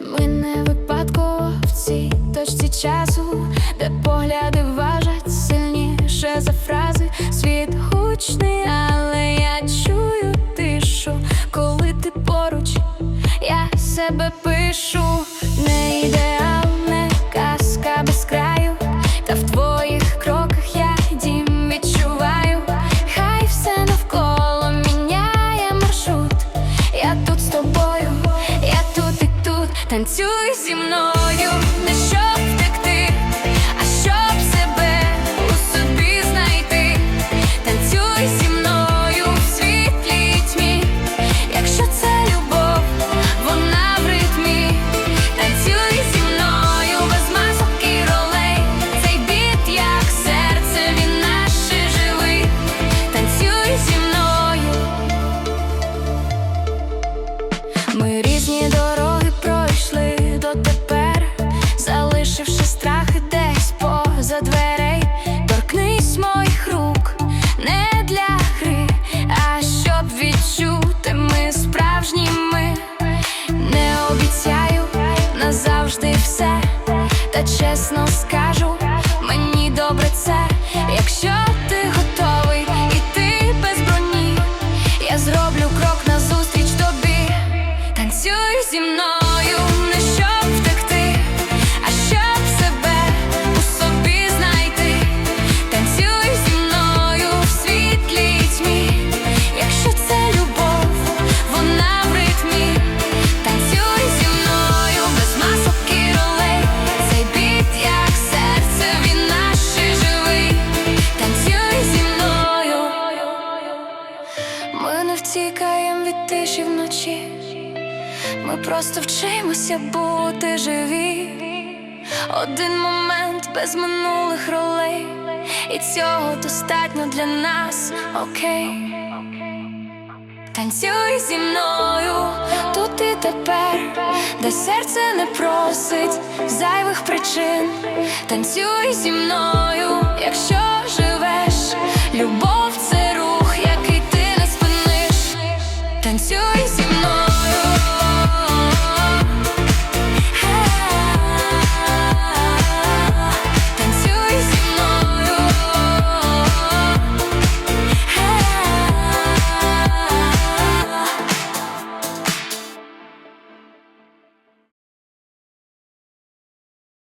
Ми не випадково в часу, де погляди важать сильніше за себе пишу, не ідеал, не казка без краю, та в твоїх кроках я дім відчуваю. Хай все навколо міняє маршрут. Я тут з тобою, я тут і тут танцюй зі мною, не щоб поза дверей. втікаємо від тиші вночі. Ми просто вчимося бути живі. Один момент без минулих ролей, і цього достатньо для нас, окей. Танцюй зі мною тут і тепер, де серце не просить зайвих причин. Танцюй зі мною, якщо живеш, любов